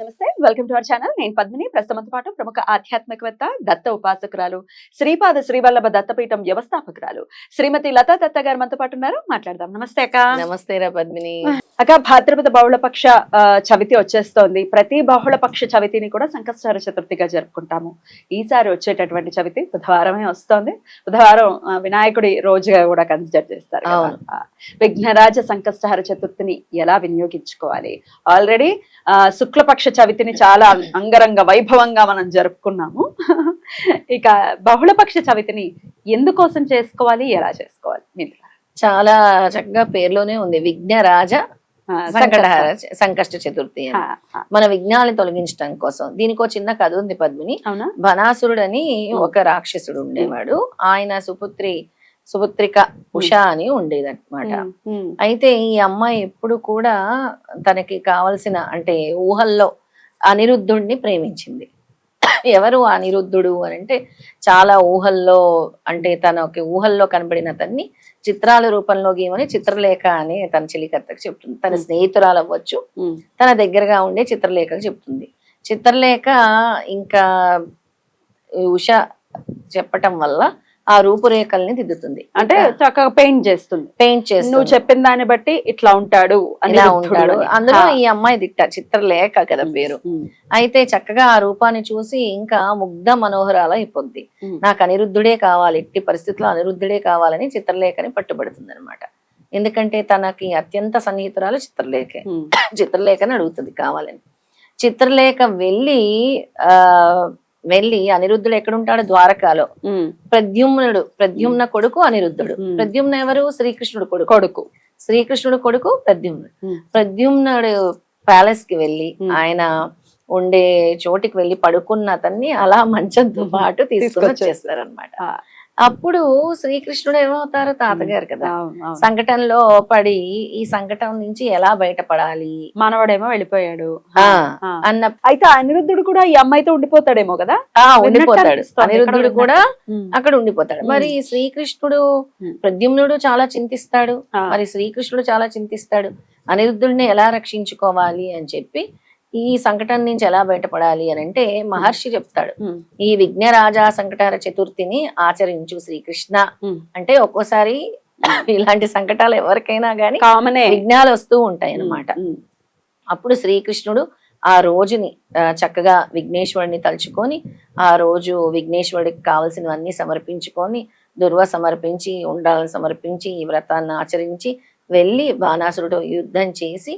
నమస్తే welcome to our channel. నేను పద్మిని. ప్రస్తుతంతో పాటు ప్రముఖ ఆధ్యాత్మికవేత్త దత్త ఉపాసకురాలు శ్రీపాద శ్రీవల్లభ దత్తపీఠం వ్యవస్థాపకురాలు శ్రీమతి లతా దత్త గారు మనతో పాటు ఉన్నారు. మాట్లాడదాం. నమస్తే అక్క. నమస్తే రా పద్మిని. అక్క భాద్రపద బహుళపక్ష చవితి వచ్చేస్తోంది. ప్రతి బహుళపక్ష చవితిని కూడా సంకష్టహార చతుర్థిగా జరుపుకుంటాము. ఈసారి వచ్చేటటువంటి చవితి బుధవారమే వస్తోంది. బుధవారం వినాయకుడి రోజుగా కూడా కన్సిడర్ చేస్తారు విఘ్నరాజ సంకష్టహార చతుర్థిని ఎలా వినియోగించుకోవాలి? ఆల్రెడీ శుక్లపక్ష చవితిని చాలా అంగరంగ వైభవంగా మనం జరుపుకున్నాము. ఇక బహుళపక్ష చవితిని ఎందుకోసం చేసుకోవాలి ఎలా చేసుకోవాలి? చాలా చక్కగా పేర్లోనే ఉంది. విఘ్నరాజ ఆ, సంకటహార సంకష్ట. చతుర్థి అని. మన విఘ్నాలను తొలగించడం కోసం. దీనికి ఒక చిన్న కథ ఉంది పద్మిని. అవునా? బనాసురుడని ఒక రాక్షసుడు ఉండేవాడు. ఆయన సుపుత్రి సుపుత్రిక ఉష అని ఉండేదన్నమాట. అయితే ఈ అమ్మాయి ఎప్పుడు కూడా తనకి కావలసిన అంటే ఊహల్లో అనిరుద్ధుడిని ప్రేమించింది. ఎవరు అనిరుద్ధుడు అని అంటే చాలా ఊహల్లో అంటే తనకి ఊహల్లో కనబడిన అతన్ని చిత్రాల రూపంలో గీమని చిత్రలేఖ అని తన చెలికత్తకు చెప్తుంది. తన. స్నేహితురాలు అవ్వచ్చు తన దగ్గరగా ఉండే చిత్రలేఖకు చెప్తుంది. చిత్రలేఖ ఇంకా ఉష చెప్పటం వల్ల ఆ రూపురేఖల్ని దిద్దుతుంది. అంటే చక్కగా పెయింట్ చేస్తుంది. పెయింట్ చేస్తుంది. నువ్వు చెప్పిన దాన్ని బట్టి ఇట్లా ఉంటాడు ఇలా ఉంటాడు. అందులో. ఈ అమ్మాయి దిట్ట చిత్రలేఖ కదా పేరు. అయితే చక్కగా ఆ రూపాన్ని చూసి ఇంకా ముగ్ధ మనోహరాల అయిపోద్ది. నాకు అనిరుద్ధుడే కావాలి ఎట్టి పరిస్థితుల్లో అనిరుద్ధుడే కావాలని చిత్రలేఖని పట్టుబడుతుంది అనమాట ఎందుకంటే తనకి అత్యంత సన్నిహితురాలు చిత్రలేఖే. చిత్రలేఖని అడుగుతుంది కావాలని. చిత్రలేఖ వెళ్ళి ఆ వెళ్ళి అనిరుద్ధుడు ఎక్కడుంటాడు ద్వారకాలో ప్రద్యుమ్నుడు ప్రద్యుమ్న కొడుకు అనిరుద్ధుడు. ప్రద్యుమ్న ఎవరు శ్రీకృష్ణుడు కొడుకు కొడుకు శ్రీకృష్ణుడు కొడుకు ప్రద్యుమ్నుడు. ప్రద్యుమ్నుడు ప్యాలెస్కి వెళ్ళి. ఆయన ఉండే చోటికి వెళ్ళి పడుకున్న అతన్ని అలా మంచంతో. పాటు తీసుకొని. వచ్చేస్తారనమాట. అప్పుడు శ్రీకృష్ణుడు ఏమవుతారు? తాతగారు కదా. సంకటంలో పడి ఈ సంకటం నుంచి ఎలా బయటపడాలి? మనవడేమో వెళ్ళిపోయాడు. అన్న అయితే అనిరుద్ధుడు కూడా ఈ అమ్మాయితో ఉండిపోతాడేమో కదా? ఉండిపోతాడు. అనిరుద్ధుడు కూడా అక్కడ ఉండిపోతాడు. మరి శ్రీకృష్ణుడు. ప్రద్యుమ్నుడు చాలా చింతిస్తాడు. మరి శ్రీకృష్ణుడు చాలా చింతిస్తాడు. అనిరుద్ధుడిని ఎలా రక్షించుకోవాలి అని చెప్పి ఈ సంకటం నుంచి ఎలా బయటపడాలి అని అంటే మహర్షి చెప్తాడు. ఈ విఘ్నరాజా సంకటార చతుర్థిని ఆచరించు శ్రీకృష్ణ. అంటే ఒక్కోసారి ఇలాంటి సంకటాలు ఎవరికైనా గానీ కామనే విఘ్నాలు వస్తూ ఉంటాయి అన్నమాట. అప్పుడు శ్రీకృష్ణుడు ఆ రోజుని చక్కగా విఘ్నేశ్వరుని తలుచుకొని ఆ రోజు విఘ్నేశ్వరుడికి కావలసినవన్నీ సమర్పించుకొని దుర్వ సమర్పించి ఉండాలను సమర్పించి ఈ వ్రతాన్ని ఆచరించి వెళ్ళి బాణాసురుడు యుద్ధం చేసి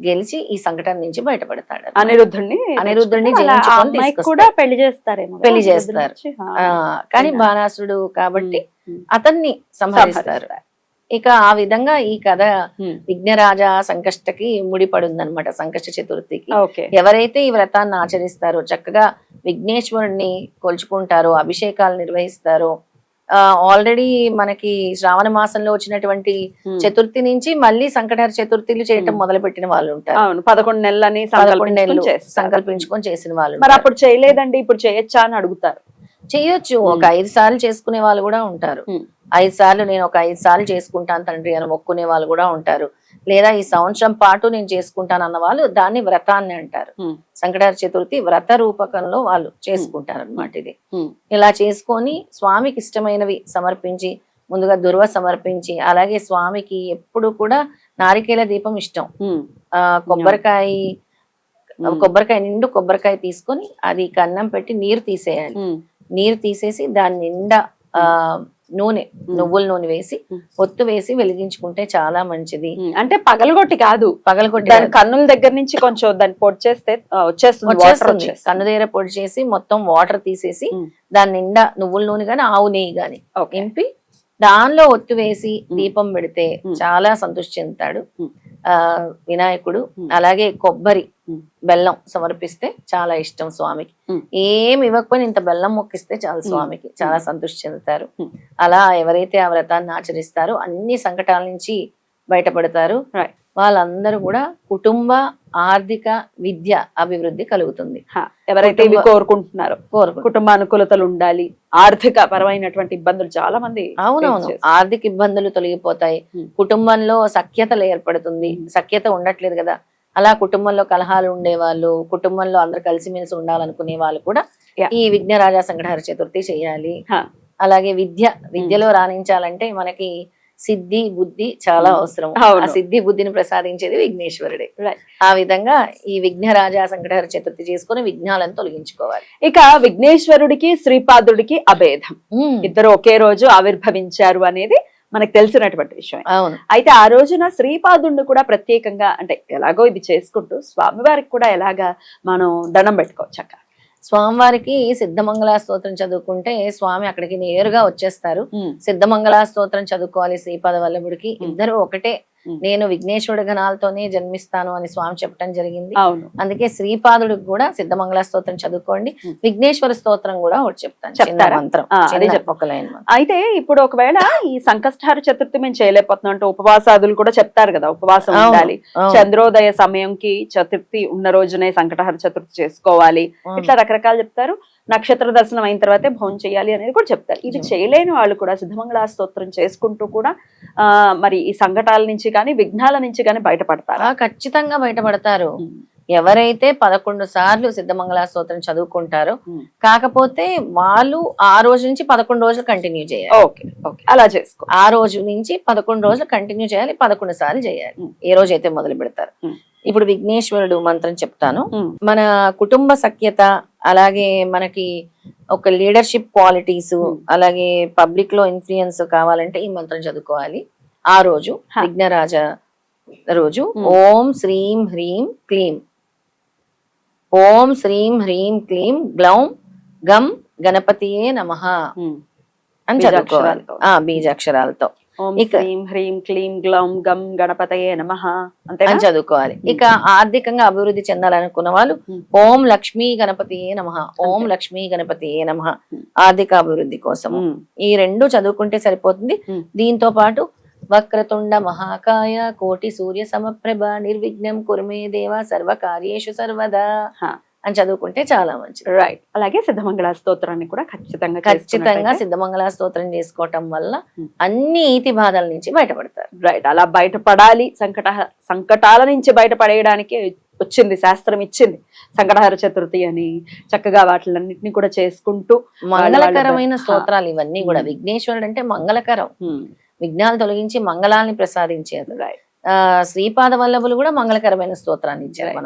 గెలిచి ఈ సంకటం నుంచి బయటపడతాడు అనిరుద్ధుడిని అనిరుద్ధుడిని. కూడా పెళ్ళి చేస్తారేమో పెళ్ళి చేస్తారు. కానీ ఇలా. బాణాసురుడు కాబట్టి అతన్ని సంహరిస్తారు. ఇక ఆ విధంగా ఈ కథ విఘ్నరాజ సంకష్టకి ముడిపడుందన్నమాట సంకష్ట చతుర్థికి ఎవరైతే ఈ వ్రతాన్ని ఆచరిస్తారో చక్కగా విఘ్నేశ్వరుణ్ణి కొలుచుకుంటారో అభిషేకాలు నిర్వహిస్తారో ఆల్రెడీ మనకి శ్రావణ మాసంలో వచ్చినటువంటి ఉమ్, చతుర్థి నుంచి మళ్ళీ సంకటహర చతుర్థిలు చేయటం ఉమ్. మొదలు పెట్టిన వాళ్ళు ఉంటారు పదకొండు నెలలని పదకొండు నెలలు సంకల్పించుకొని చేసిన వాళ్ళు మరి. అప్పుడు చేయలేదండి ఇప్పుడు చేయొచ్చా అని అడుగుతారు చేయొచ్చు. ఒక. ఐదు సార్లు చేసుకునే వాళ్ళు కూడా ఉంటారు. ఐదు సార్లు నేను ఒక ఐదు సార్లు చేసుకుంటాను తండ్రి అని మొక్కునే వాళ్ళు కూడా ఉంటారు. లేదా ఈ సంవత్సరం పాటు నేను చేసుకుంటాను అన్న వాళ్ళు దాన్ని వ్రతాన్ని అంటారు. సంకటార చతుర్థి వ్రత రూపకంలో వాళ్ళు చేసుకుంటారు అనమాట ఇది. ఇలా చేసుకొని స్వామికి ఇష్టమైనవి సమర్పించి ముందుగా దుర్వ సమర్పించి అలాగే స్వామికి ఎప్పుడు కూడా నారికేల దీపం ఇష్టం. ఆ కొబ్బరికాయ కొబ్బరికాయ నిండు కొబ్బరికాయ తీసుకొని అది కన్నం పెట్టి నీరు తీసేయాలి. నీరు తీసేసి దాని నిండా ఆ నూనె నువ్వుల నూనె వేసి. ఒత్తు వేసి వెలిగించుకుంటే చాలా మంచిది. అంటే పగలగొట్టి కాదు. పగలగొట్టి దాని కన్నుల దగ్గర నుంచి కొంచెం దాన్ని పొడి చేస్తే వచ్చేస్తుంది కన్ను దగ్గర పొడి చేసి మొత్తం వాటర్ తీసేసి. దాని నిండా నువ్వుల నూనె గాని ఆవు నెయ్యి గాని నింపి దానిలో ఒత్తు వేసి. దీపం పెడితే. చాలా సంతృష్టి చెందుతాడు. ఆ వినాయకుడు. అలాగే కొబ్బరి. బెల్లం సమర్పిస్తే చాలా ఇష్టం స్వామికి. ఏమి ఇవ్వకపోయినా ఇంత బెల్లం మొక్కిస్తే చాలు స్వామికి చాలా సంతృష్టి చెందుతారు. అలా ఎవరైతే ఆ వ్రతాన్ని ఆచరిస్తారో అన్ని సంకటాల నుంచి బయటపడతారు. వాళ్ళందరూ కూడా కుటుంబ ఆర్థిక విద్య అభివృద్ధి కలుగుతుంది ఎవరైతే ఇవి కోరుకుంటున్నారో కోరుకుంటున్నారు కుటుంబ అనుకూలతలు ఉండాలి ఆర్థిక పరమైనటువంటి ఇబ్బందులు చాలా మంది అవునవును. ఆర్థిక ఇబ్బందులు తొలగిపోతాయి. కుటుంబంలో సఖ్యతలు ఏర్పడుతుంది. సఖ్యత ఉండట్లేదు కదా అలా కుటుంబంలో కలహాలు ఉండేవాళ్ళు కుటుంబంలో అందరు కలిసిమెలిసి ఉండాలనుకునే వాళ్ళు కూడా. ఈ విఘ్నరాజా సంకటహర చతుర్థి చేయాలి. అలాగే విద్య విద్యలో రాణించాలంటే మనకి సిద్ధి బుద్ధి చాలా. అవసరం. ఆ సిద్ధి బుద్ధిని ప్రసాదించేది విఘ్నేశ్వరుడే. ఆ విధంగా ఈ విఘ్నరాజా సంకటహర చతుర్థి చేసుకుని విఘ్నాలను తొలగించుకోవాలి ఇక విఘ్నేశ్వరుడికి శ్రీపాదుడికి అభేదం. ఇద్దరు ఒకే రోజు ఆవిర్భవించారు అనేది మనకు తెలిసినటువంటి విషయం అవును అయితే ఆ రోజున శ్రీపాదుడిని కూడా ప్రత్యేకంగా అంటే ఎలాగో ఇది చేసుకుంటూ స్వామివారికి కూడా ఎలాగా మనం దండం పెట్టుకోవచ్చు అక్క స్వామివారికి సిద్ధమంగళ స్తోత్రం చదువుకుంటే స్వామి అక్కడికి నేరుగా వచ్చేస్తారు సిద్ధమంగళ స్తోత్రం చదువుకోవాలి శ్రీపాద వల్లభుడికి. ఇద్దరు ఒకటే. నేను విఘ్నేశ్వరుడి గణాలతోనే జన్మిస్తాను అని స్వామి చెప్పడం జరిగింది అవును అందుకే శ్రీపాదుడికి కూడా సిద్ధమంగళ స్తోత్రం చదువుకోండి. విఘ్నేశ్వర స్తోత్రం కూడా ఒకటి చెప్తాను చెప్తారా? మంత్రం ఆ, చిన్న అదే చెప్పు. ఒక లైన్ మంత్రం. అయితే ఇప్పుడు ఒకవేళ ఈ సంకష్టహార చతుర్థి మేము చేయలేకపోతున్నాం అంటే ఉపవాసాదులు కూడా చెప్తారు కదా ఉపవాసం ఉండాలి చంద్రోదయ సమయంకి చతుర్థి ఉన్న రోజునే సంకటహార చతుర్థి చేసుకోవాలి. ఇట్లా రకరకాలు చెప్తారు నక్షత్ర దర్శనం అయిన తర్వాతే భోజనం చేయాలి అనేది కూడా చెప్తారు. ఇది. చేయలేని వాళ్ళు కూడా సిద్ధమంగళ స్తోత్రం చేసుకుంటూ కూడా ఆ మరి ఈ సంకటాల నుంచి కానీ విఘ్నాల నుంచి కానీ బయటపడతారా. ఖచ్చితంగా బయటపడతారు. ఉమ్, ఎవరైతే పదకొండు సార్లు సిద్ధమంగళ స్తోత్రం చదువుకుంటారో ఉమ్. కాకపోతే వాళ్ళు ఆ రోజు నుంచి పదకొండు రోజులు కంటిన్యూ చేయాలి ఓకే ఓకే అలా చేసుకో ఆ రోజు నుంచి పదకొండు రోజులు కంటిన్యూ చేయాలి పదకొండు సార్లు చేయాలి. ఏ రోజు అయితే మొదలు పెడతారు ఉమ్. ఇప్పుడు విఘ్నేశ్వరుడు మంత్రం చెప్తాను మన కుటుంబ సఖ్యత అలాగే మనకి ఒక లీడర్షిప్ క్వాలిటీస్ Hmm. అలాగే పబ్లిక్లో ఇన్ఫ్లుయెన్స్ కావాలంటే ఈ మంత్రం చదువుకోవాలి ఆ రోజు. విఘ్నరాజ రోజు Hmm. ఓం శ్రీం హ్రీం క్లీం ఓం శ్రీం హ్రీం క్లీం గ్లౌం గం గణపతియే నమః. అని చదువుకోవాలి బీజాక్షరాలతో. ఆ బీజాక్షరాలతో అని చదువుకోవాలి. ఇక ఆర్థికంగా అభివృద్ధి చెందాలనుకున్న వాళ్ళు. ఓం లక్ష్మీ గణపతియే నమః ఓం. లక్ష్మీ గణపతియే నమః. ఆర్థిక అభివృద్ధి కోసం ఈ రెండు చదువుకుంటే సరిపోతుంది. దీంతో పాటు వక్రతుండ మహాకాయ కోటి సూర్య సమప్రభ నిర్విఘ్నం కుర్మే దేవ సర్వకార్యేషు సర్వదా. అని చదువుకుంటే చాలా మంచిది రైట్ అలాగే సిద్ధమంగళ స్తోత్రాన్ని కూడా ఖచ్చితంగా ఖచ్చితంగా సిద్ధమంగళ స్తోత్రం చేసుకోవటం వల్ల Hmm. అన్ని ఈతి బాధల నుంచి బయటపడతారు రైట్ అలా బయటపడాలి సంకట సంకటాల నుంచి బయటపడేయడానికి వచ్చింది శాస్త్రం ఇచ్చింది సంకటహర చతుర్థి అని చక్కగా వాటిలన్నింటినీ కూడా చేసుకుంటూ మంగళకరమైన. స్తోత్రాలు ఇవన్నీ కూడా Hmm. విఘ్నేశ్వరుడు అంటే మంగళకరం విఘ్నాలు తొలగించి రైట్ ఆ శ్రీపాద వల్లభులు కూడా మంగళకరమైన స్తోత్రాన్ని ఇచ్చారు.